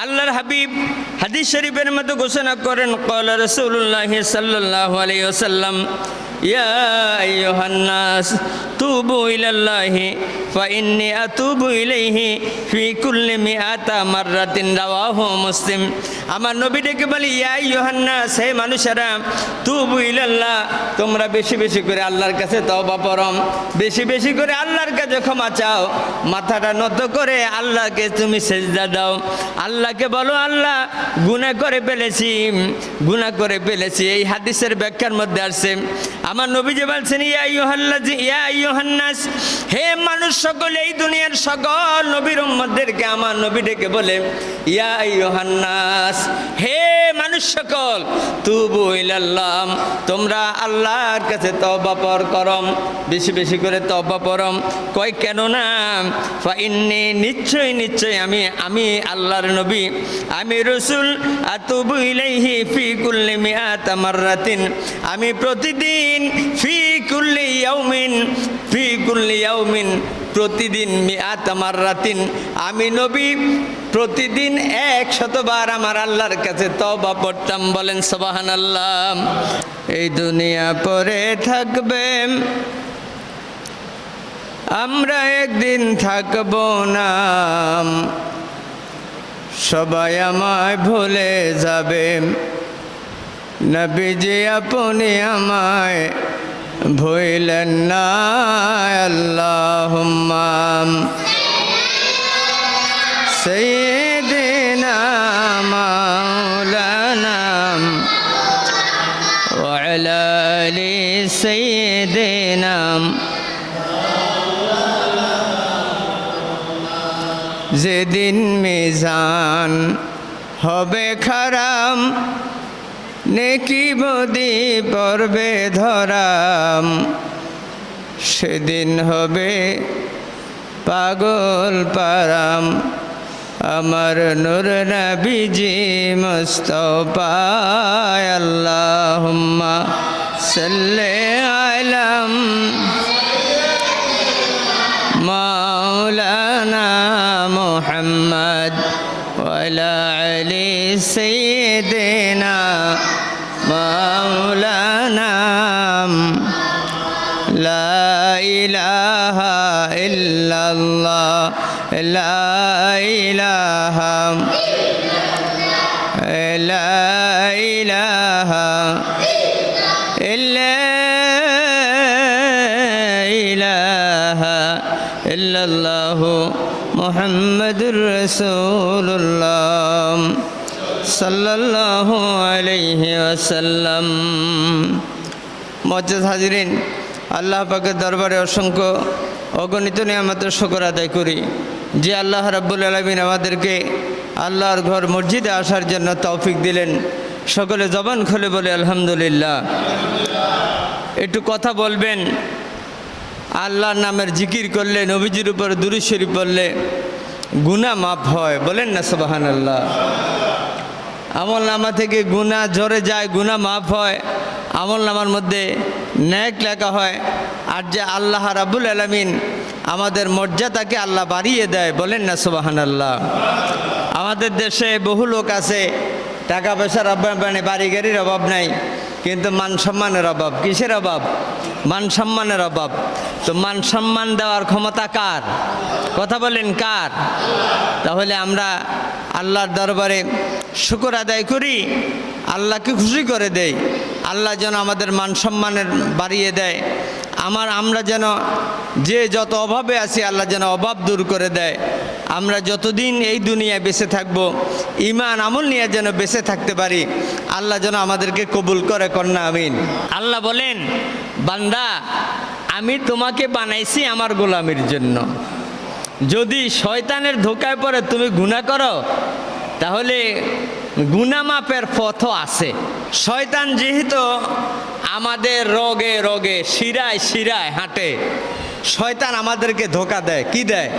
আল্লাহর হাবিব হাদিস শরীফের মতো ঘোষণা করেন কল রসুল্লাহ সাল্লাহ আলাইহি ওয়াসাল্লাম ইয়া আইয়ুহান নাস তুবু ইলাল্লাহি ফাইন্নি আতুবু ইলাইহি ফি কুল্লি মিআতা মাররাতিন, রাওয়াহু মুসলিম। আমার নবী ডেকে বলি, ইয়া আইয়ুহান নাস হে মানুষেরা, তুবু ইলাল্লাহ, তোমরা বেশি বেশি করে আল্লাহর কাছে তওবা পরম বেশি বেশি করে আল্লাহর কাছে ক্ষমা চাও। মাথাটা নত করে আল্লাহকে তুমি সেজদা দাও। আল্লাহকে বলো, আল্লাহ, গুনাহ করে ফেলেছি, গুনাহ করে ফেলেছি। এই হাদিসের ব্যাখ্যার মধ্যে আসছে আমার নবী যে বলছেন, ইয়া ইয়া আইয়ুহান্নাস, হে মানুষ সকল, এই দুনিয়ার সকল নবীর মধ্যে আমার নবী ডেকে বলে, ইয়া ইয়োহান্নাস হে মানুষ সকল। তুবু ইলাল্লাহ, তোমরা আল্লাহর কাছে তওবা পর করম, বেশি বেশি করে তওবা পরম। কয় কেন না ইন্নি নিশ্চয় নিশ্চয় আমি আমি আল্লাহর নবী, আমি রসুল, আতুবু ইলাইহি ফি কুল্লি আমার রাতিন আমি প্রতিদিন ফি কুল্লি ইয়াউমিন, ফি কুল্লি ইয়াউমিন, প্রতিদিন মিআত মাররাতিন। আমি নবী, প্রতিদিন এক শতবার আমার আল্লাহর কাছে তবা পড়তাম, বলেন সবাহান আল্লাহ এই দুনিয়া পরে থাকবে আমরা একদিন থাকব না। সবাই আমায় ভুলে যাবে। নবীজি, আপনি আমায় ভুইলেন না আল্লাহ سيدنا مولانا وعلى آل سيدنا যেদিন মিজান হবে খারাম নেকি বদি পর্বে ধরাম, সেদিন হবে পাগল পারাম। আমার নূর নবীজি মুস্তফায় আল্লাহুম্মা সাল্লি আলাম। মাওলানা মুহাম্মদ ওয়ালা আলি مولانا لا إله إلا الله لا إله لا إله إلا إله إلا الله محمد رسول الله صلى الله ওসাল্লাম মজাজ হাজরিন, আল্লাহ পাকের দরবারে অসংখ্য অগণিত নিয়ামতের শকর আদায় করি যে আল্লাহ রাব্বুল আলমিন আমাদেরকে আল্লাহর ঘর মসজিদে আসার জন্য তৌফিক দিলেন। সকলে জবান খুলে বলে, আলহামদুলিল্লাহ। একটু কথা বলবেন, আল্লাহর নামের জিকির করলে, নবীজির উপর দুরুশ্বরী পড়লে গুণা মাফ হয়, বলেন না সবাহান আল্লাহ আমল নামা থেকে গুণা ঝরে যায় গুণা মাফ হয়। আমল নামার মধ্যে ন্যাক লেখা হয়। আর যে আল্লাহ রাবুল আলমিন আমাদের মর্যাদাকে আল্লাহ বাড়িয়ে দেয়, বলেন না সুবাহান আল্লাহ আমাদের দেশে বহু লোক আছে, টাকা পয়সার অভাব মানে বাড়ি গাড়ির অভাব নাই। কিন্তু মান সম্মানের অভাব। কিসের অভাব? মান সম্মানের অভাব। তো মান সম্মান দেওয়ার ক্ষমতা কার? কথা বলেন কার? তাহলে আমরা আল্লাহর দরবারে শুকর আদায় করি, আল্লাহকে খুশি করে দেই। আল্লাহ যেন আমাদের মান সম্মানের বাড়িয়ে দেয়। আমার, আমরা যেন যে যত অভাবে আছি, আল্লাহ যেন অভাব দূর করে দেয়। আমরা যতদিন এই দুনিয়ায় বেঁচে থাকব ইমান আমল নিয়ে যেন বেঁচে থাকতে পারি, আল্লাহ যেন আমাদেরকে কবুল করে, কন্যা আমিন। আল্লাহ বলেন, বান্দা, আমি তোমাকে বানাইছি আমার গোলামির জন্য। যদি শয়তানের ধোকায় পড়ে তুমি গুণা করো, তাহলে গুনামাপের পথও আছে। শয়তান যেহেতু আমাদের রগে রগে শিরায় শিরায় হাঁটে, শয়তান আমাদেরকে ধোকা দেয়, কি দেয়?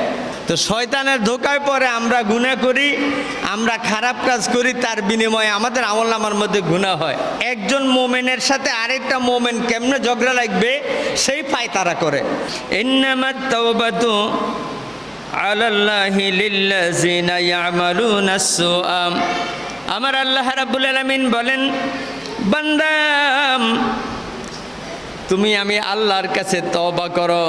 তো শয়তানের ধোকায় পরে আমরা গুণা করি, আমরা খারাপ কাজ করি, তার বিনিময়ে আমাদের আমল নামার মধ্যে গুণা হয়। একজন মোমেনের সাথে আরেকটা মোমেন কেমনে ঝগড়া লাগবে, সেই পায় তারা করে। আমার আল্লাহ রাব্বুল আলামিন বলেন বান্দাম তুমি আমি আল্লাহর কাছে তবা করো।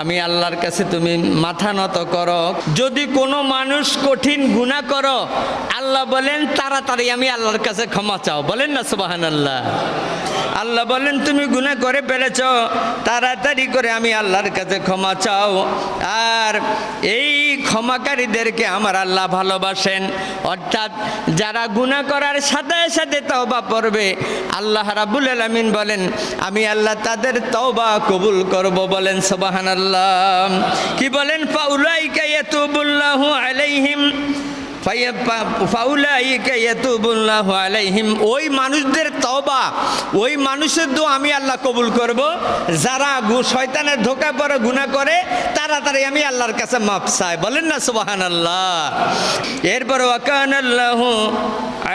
আমি আল্লাহর কাছে তুমি মাথা নত করো। যদি কোনো মানুষ কঠিন গুণা করো, আল্লাহ বলেন, তাড়াতাড়ি আমি আল্লাহর কাছে ক্ষমা চাও। বলেন না সুবাহান আল্লাহ আল্লাহ বলেন, তুমি গুণা করে পেরেছ তাড়াতাড়ি করে আমি আল্লাহর কাছে ক্ষমা চাও। আর এই ক্ষমাকারীদেরকে আমার আল্লাহ ভালোবাসেন। অর্থাৎ যারা গুণা করার সাথে সাথে তওবা পড়বে, আল্লাহ রাবুল আলমিন বলেন, আমি আল্লাহ তাদের তওবা কবুল করব। বলেন সবাহান আল্লাহ কি বলেন? পাউলাই ইয়াতুবুল্লাহু আলাইহিম। আলাইহিম। ওই মানুষদের তওবা, ওই মানুষের দো আমি আল্লাহ কবুল করব। যারা শয়তানের ধোকা পরে গুনাহ করে, তাড়াতাড়ি আমি আল্লাহর কাছে মাপ চাই। বলেন না সুবহানাল্লাহ। এরপর ওয়াকান আল্লাহু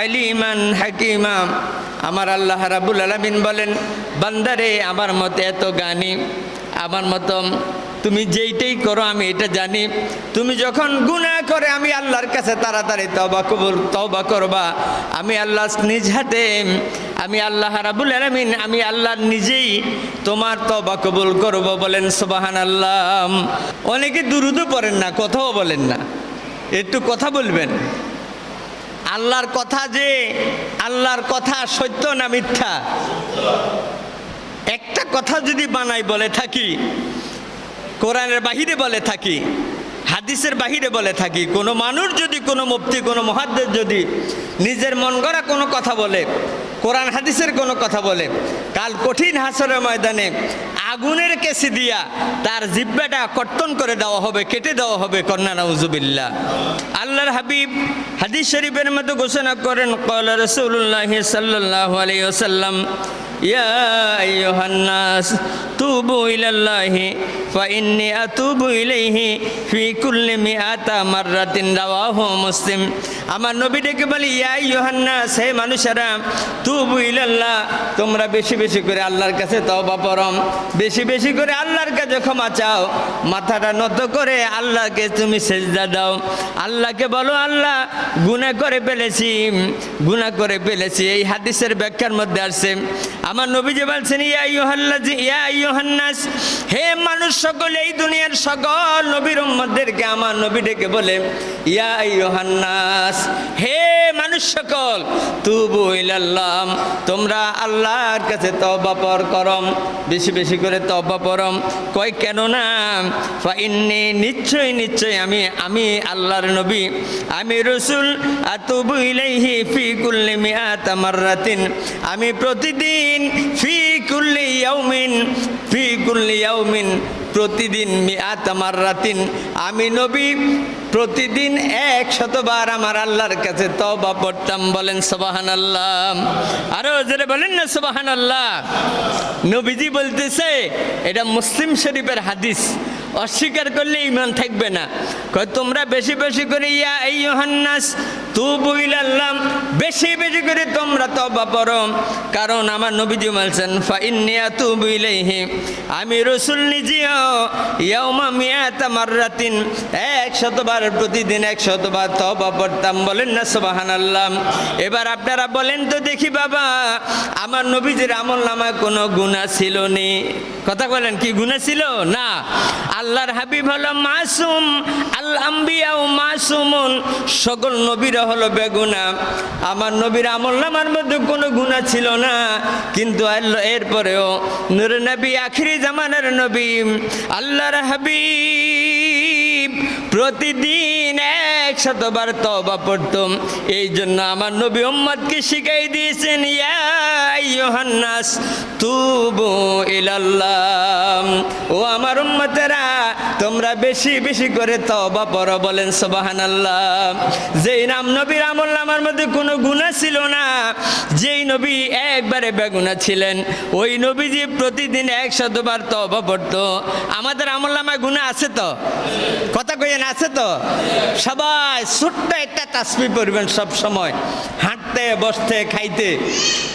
আলিমান হাকিমা। আমার আল্লাহ রাব্বুল আলামিন বলেন, বান্দারে, আমার মতে এত গানি। আমার মতো তুমি যেইটাই করো, আমি এটা জানি। তুমি যখন গুনাহ করে, আমি আল্লাহর কাছে তাড়াতাড়ি তবা কবুল তবা করবা। আমি আল্লাহ নিজ হাতে, আমি আল্লাহ রাবুল আলমিন, আমি আল্লাহ নিজেই তোমার তবা কবুল করব বলেন সোবাহান আল্লাহ অনেকে দুরুদও পড়েন না, কথাও বলেন না। একটু কথা বলবেন। আল্লাহর কথা যে, আল্লাহর কথা সত্য না মিথ্যা? কথা যদি বানাই বলে থাকি, কোরআনের বাহিরে বলে থাকি, হাদিসের বাহিরে বলে থাকি, কোনো মানুষ যদি, কোনো মুফতি, কোনো মহাদ্দের যদি নিজের মন গড়া কোনো কথা বলে, কোরআন, হাদিসের কোনো কথা বলে, কাল কঠিন হাসরের ময়দানে আগুনের কেসি দিয়া তার জিব্বাটা কর্তন করে দেওয়া হবে, কেটে দেওয়া হবে, কন্যা নাউজুবিল্লাহ। আল্লাহর হাবিব হাদিস শরীফের মধ্যে ঘোষণা করেন, কল রসুল্লাহ সাল্লাহ আলাই ওসাল্লাম يا أيها الناس توبوا إلى الله فإني أتوب إليه في كل مئة مرة رواه مسلم আমার নবী ডেকে বলি ইয়াই ইয়োহান্নাস হে মানুষেরা তুবু ইলাল্লাহ তোমরা বেশি বেশি করে আল্লাহর কাছে তওবা পরম বেশি বেশি করে আল্লাহর কাছে ক্ষমা চাও মাথাটা নত করে আল্লাহকে তুমি সেজদা দাও আল্লাহকে বলো আল্লাহ গুনাহ করে ফেলেছি গুনাহ করে ফেলেছি এই হাদিসের ব্যাখ্যার মধ্যে আসছে আমার নবী যে বলছেন, ইয়া ইয়া ইয়োহান্নাস হে মানুষ সকল, এই দুনিয়ার সকল নবীর উম্মতদেরকে আমার নবী ডেকে বলে, ইয়া ইয়োহান্নাস হে সকল। তুবু ইলাল্লাহ, তোমরা আল্লাহর কাছে তওবা পর করম, বেশি বেশি করে তওবা পরম। কয় কেন না ফাইন্নি নিশ্চয় নিশ্চয় আমি আমি আল্লাহর নবী, আমি রসুল আর আতুবু ইলাইহি ফি কুল্লি মিআত মাররাতিন। আমি প্রতিদিন ফি কুল্লি ইয়াউমিন, ফি কুল্লি ইয়াউমিন, প্রতিদিন মিয়াত আমার রাতিন আমি নবী প্রতিদিন এক শতবার আমার আল্লাহর কাছে তবা পড়তাম, বলেন সবাহান আল্লাহ আরও জোরে বলেন না সবাহান আল্লাহ নবীজি বলতেছে, এটা মুসলিম শরীফের হাদিস। অস্বীকার করলে ইমান থাকবে না। কয়, তোমরা বেশি বেশি করে ইয়া এই ইয়োহান্নাস তু বইলাল্লাম বেশি বেশি করে তোমরা তবা পড়ো কারণ আমার নবীজি বলছেন ফাইন্নিয়া তু বইলেহি আমি রসুল নিজেও ইয়াউমা মিয়াত এক শতবার প্রতিদিন এক শতবার তবা পড়তাম বলেন না সুবাহান আল্লাহ এবার আপনারা বলেন তো দেখি বাবা, আমার নবীজির আমল নামায় কোনো গুণা ছিল নি? কথা বলেন, কি গুণা ছিল? না। আল্লাহর হাবিব হলো মাসুম, আল আম্বিয়াও মাসুমুন। সকল নবীরা হলো বেগুনা। আমার নবীর আমল নামার মধ্যে কোনো গুণা ছিল না। কিন্তু আল্লাহ এরপরেও নুরনবী আখিরি জামানের নবী, আল্লাহর হাবিব। প্রতিদিন এক শতবার তবা পড়তাম। এই জন্য আমার নবী উম্মদকে শিখাই দিয়েছেন, ইয়া ইয়োহান্নাস তুবু ইলাল্লাহ। ও আমার উম্মতেরা, তোমরা বেশি বেশি করে তবা পড়ো বলেন সবাহান আল্লাহ যেই নাম নবীর আমল নামার মধ্যে কোনো গুণা ছিল না, যেই নবী একবারে বেগুনা ছিলেন, ওই নবীজি প্রতিদিন এক শতবার তবা পড়তো। আমাদের আমল নামায় গুনাহ আছে তো? কথা কইয়েন আছে তো? সবাই ছোট্ট একটা তাসবি পড়বেন সব সময়। হাঁটতে, বসতে, খাইতে,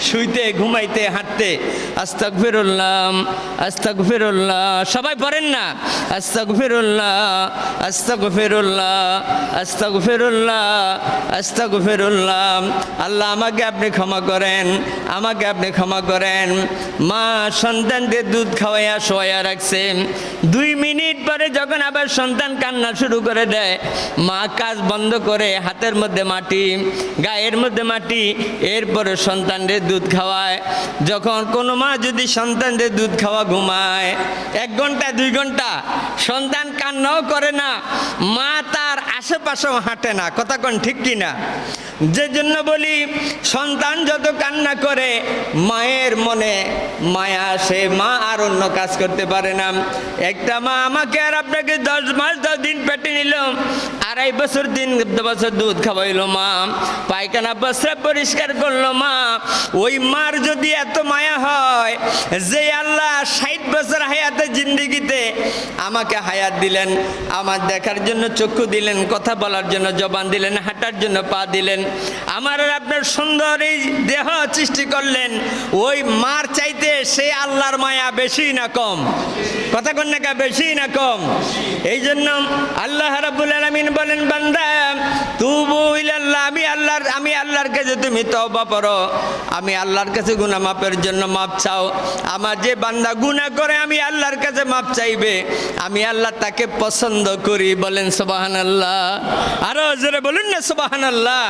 শুইতে, ঘুমাইতে, হাঁটতে। আস্তাক ফিরুল্লাহ আস্তাক ফিরুল্লাহ সবাই পড়েন না? আস্তাক ফিরুল্লাহ আস্তাক ফিরুল্লাহ আস্তাক ফিরুল্লাহ আস্তাক ফিরুল্লাহ আল্লাহ আমাকে আপনি ক্ষমা করেন, আমাকে আপনি ক্ষমা করেন। মা সন্তানদের দুধ খাওয়াইয়া শোয়া রাখছে দুই মিনিট পরে যখন আবার সন্তান কান্না শুরু করে দেয়, মা কাজ বন্ধ করে হাতের মধ্যে মাটি, গায়ের মধ্যে মাটি, এরপরে সন্তানদের দুধ খাওয়ায়। যখন কোনো মা যদি সন্তানদের দুধ খাওয়া ঘুমায়, এক ঘণ্টা, দুই ঘণ্টা, সন্তান কান্নাও করে না, মা তার আশেপাশেও হাঁটে না। কথা কোন ঠিক কিনা? যে জন্য বলি, সন্তান যত কান্না করে, মায়ের মনে মায়া আসে, মা আর অন্য কাজ করতে পারে না। একটা মা আমাকে আর আপনাকে দশ মাস দশ দিন পেটে নিল, আড়াই বছর তিন বছর দুধ খাওয়াইলো মা। পায়খানা বস্ত্র পরিষ্কার করল মা। ওই মার যদি এত মায়া হয়, যে আল্লাহ ষাট বছর হায়াতে জিন্দিগিতে আমাকে হায়াত দিলেন, আমার দেখার জন্য চক্ষু দিলেন, কথা বলার জন্য জবান দিলেন, হাঁটার জন্য পা দিলেন আমার আপনার সুন্দর এই দেহ সৃষ্টি করলেন, ওই মার চাইতে সে আল্লাহর মায়া বেশি না কম? কথা কন না বেশি না কম? এই জন্য আল্লাহ রাব্বুল আলামিন বলেন, বান্দা, তুবু ইলাল্লাহ, আমি আল্লাহর আমি আল্লাহর কাছে তুমি তওবা করো। আমি আল্লাহর কাছে গুনাহ মাপের জন্য মাপ চাও। আমার যে বান্দা গুনাহ করে, আমি আল্লাহর কাছে মাপ চাইবে। আমি আল্লাহ তাকে পছন্দ করি, বলেন সুবহানাল্লাহ। আরও জোরে বলুন না সুবহানাল্লাহ।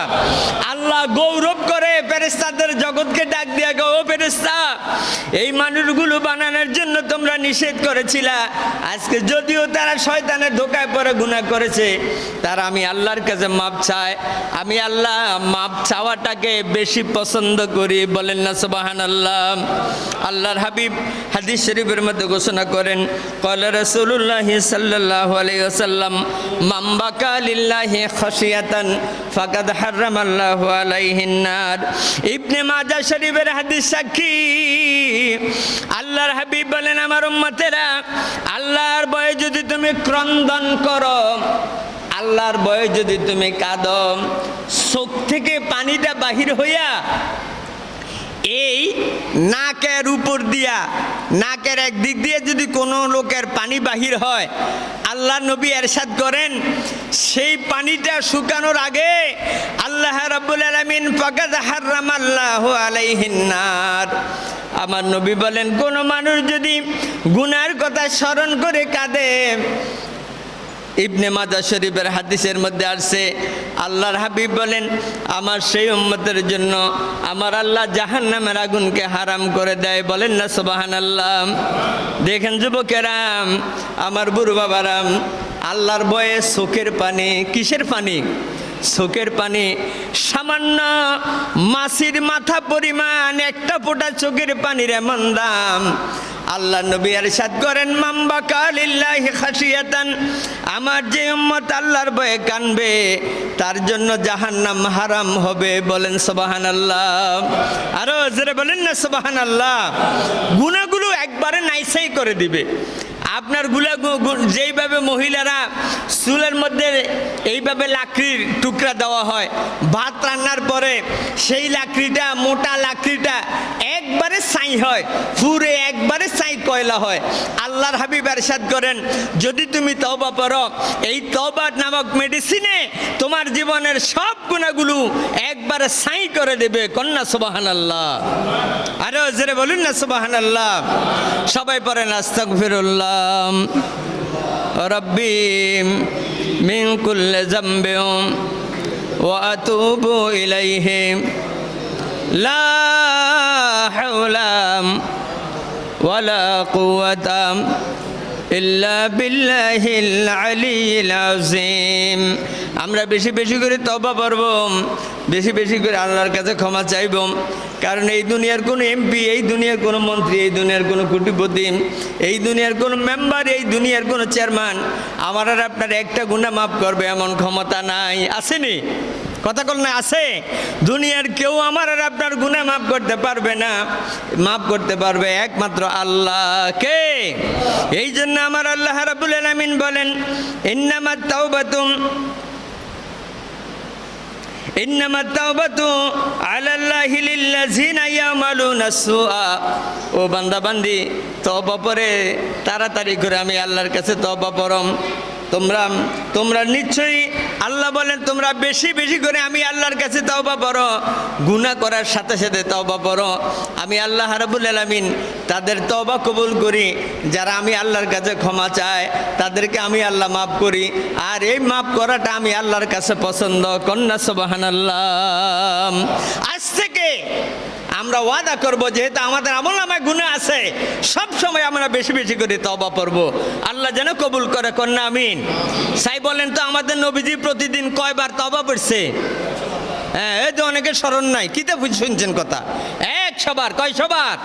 আল্লাহ গৌরব করে ফেরেশতাদের জগৎকে ডাক দিয়া গো, ও ফেরেশতা, এই মানুষগুলো বানানোর জন্য তোমরা নিষেধ করেছিলা। আজকে যদিও তারা শয়তানের ধোকায় পরে গুনাহ করেছে, তারা আমি আল্লাহর কাছে মাপ চায় আমি আল্লাহ মাপ চাওয়াটাকে বেশি পছন্দ করি, বলেন না সুবাহান আল্লাহ আল্লাহর হাবিব হাদিস শরীফের মধ্যে ঘোষণা করেন, কল রসুল্লাহ সাল্লাহ আলাইসাল্লাম মাম্বাকা লিল্লাহি খসিয়াতান ফাকাদ হারাম আল্লাহ আলাইহিন্নার ইবনে মাজা শরীফের হাদিস সাক্ষী। আল্লাহর হাবিব বলেন, আমার উম্মতেরা, আল্লাহর বয়ে যদি তুমি ক্রন্দন করো, আল্লাহর বয়ে যদি তুমি কাঁদো, চোখ থেকে পানিটা বাহির হইয়া এই নাকের উপর দিয়া, নাকের এক দিক দিয়ে যদি কোনো লোকের পানি বাহির হয়, আল্লাহ নবী এরশাদ করেন, সেই পানিটা শুকানোর আগে আল্লাহ রাব্বুল আলামিন ফাকাদ হারাম আল্লাহ আলাইহিন্নার আমার নবী বলেন, কোনো মানুষ যদি গুনার কথা স্মরণ করে কাঁদে ইবনে মাজা শরীফের হাদিসের মধ্যে আসছে, আল্লাহর হাবিব বলেন, আমার সেই উম্মতের জন্য আমার আল্লাহ জাহান নামের আগুনকে হারাম করে দেয়। বলেন না সোবাহান আল্লাহ দেখেন যুবকেরাম, আমার বুড়ো বাবারাম, আল্লাহর বয়ে চোখের পানি কিসের পানি? চোখের পানি সামান্য মাছির মাথা পরিমাণ একটা ফোঁটা চোখের পানির এমন দাম। আল্লাহ নবী সাদ করেন মাম্বা কালিল্লাহি খাসিয়াতান আমার যে উম্মত আল্লাহর ভয়ে কানবে, তার জন্য জাহান্নাম হারাম হবে বলেন সুবাহান আল্লাহ আরও জোরে বলেন না সুবাহান আল্লাহ একবারে নাইসাই করে দিবে। আপনারগুলা যেইভাবে মহিলারা চুলের মধ্যে এইভাবে লাকড়ির টুকরা দেওয়া হয়, ভাত রান্নার পরে সেই লাকড়িটা, মোটা লাকড়িটা একবারে ছাই হয় পুরে একবারে ছাই কয়লা হয়। আল্লাহর হাবিব এরশাদ করেন, যদি তুমি তওবা পড়ো এই তওবা নামক মেডিসিনে তোমার জীবনের সব গুণাগুলো একবারে ছাই করে দেবে। কন্যা সুবাহান আল্লাহ আরও জোরে বলুন না সুবাহান আল্লাহ সবাই পড়েন, আস্তাগফিরুল্লাহ, রব্বি মিন কুল্লি যামবিন ওয়া আতুবু ইলাইহি। হাওলা ওয়ালা কুওয়াতা ইল্লা বিল্লাহিল আলিয়্যিল আযীম আমরা বেশি বেশি করে তওবা করব, বেশি বেশি করে আল্লাহর কাছে ক্ষমা চাইব। কারণ এই দুনিয়ার কোনো এমপি এই দুনিয়ার কোনো মন্ত্রী, এই দুনিয়ার কোনো কোটিপতি, এই দুনিয়ার কোনো মেম্বার এই দুনিয়ার কোনো চেয়ারম্যান আমার আর আপনার একটা গুণা মাফ করবে এমন ক্ষমতা নাই। আসেনি? কথা কল না, আছে? দুনিয়ার কেউ আমার আর আপনার গুণা মাফ করতে পারবে না। মাফ করতে পারবে একমাত্র আল্লাহকে। এই জন্য আমার আল্লাহ রাবুল আলামিন বলেন তাওবাতুম ইন্নামা তাওবাতু আলাল্লাহি লিল্লাযিনা ইয়ামালুনা সুআ। ও বান্দা বান্দি তওবা পরে তাড়াতাড়ি করে আমি আল্লাহর কাছে তওবা পরম তোমরা তোমরা নিশ্চয়ই আল্লাহ বলেন, তোমরা বেশি বেশি করে আমি আল্লাহর কাছে তওবা পড়ো গুনাহ করার সাথে সাথে তওবা পড়ো আমি আল্লাহ রাব্বুল আলামিন তাদের তওবা কবুল করি। যারা আমি আল্লাহর কাছে ক্ষমা চায়, তাদেরকে আমি আল্লাহ মাফ করি। আর এই মাফ করাটা আমি আল্লাহর কাছে পছন্দ কন্যা সুবহানাল্লাহ। আজ থেকে আমরা ওয়াদা করব, যেহেতু আমাদের আমল নামায় গুণা আছে, সব সময় আমরা বেশি বেশি করে তবা পড়ব আল্লাহ যেন কবুল করে, কন্যা আমিন। সাই বলেন তো, আমাদের নবীজি প্রতিদিন কয়বার তবা পড়ছে হ্যাঁ এই তো অনেকের স্মরণ নাই, কিতে শুনছেন কথা? একশো বার কয়শো বার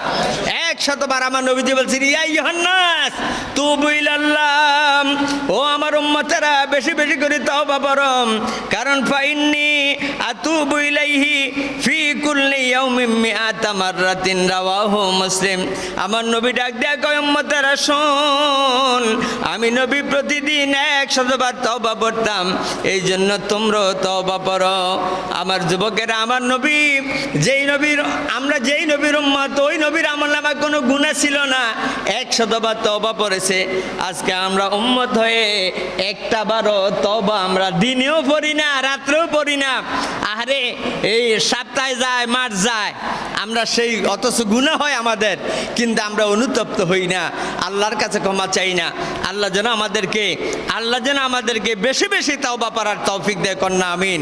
একশত বার আমার নবীজি বলছেন ইয়াই ইহান্নাস তু বুইলাল্লাম ও আমার উম্মতেরা, বেশি বেশি করে তওবা পরম কারণ ফাইন্নি আতু বুইলাইহি ফি কুল্লি আমার নবী ডাক দেয়া কয়, উম্মতেরা শোন আমি নবী প্রতিদিন একশতবার তওবা পড়তাম। এই জন্য তোমরাও তওবা পড়ো। আমার যুবকেরা, আমার নবী, যেই নবীর, আমরা যেই নবীর উম্মত, ওই নবীর আমার নামে কোনো গুণা ছিল না। একশতবার তওবা পড়েছে। আজকে আমরা উম্মত হয়ে একটা বারও তওবা আমরা দিনেও পড়ি না, রাত্রেও পড়ি না। আরে, এই সাতটায় যায় মার যায়। আমরা সেই অথচ গুণা হয় আমাদের, কিন্তু আমরা অনুতপ্ত হই না। আল্লাহর কাছে ক্ষমা চাই না। আল্লাহ যেন আমাদেরকে, আল্লাহ যেন আমাদেরকে বেশি বেশি তাও পারার তৌফিক দেয়, কন্যা, আমিন।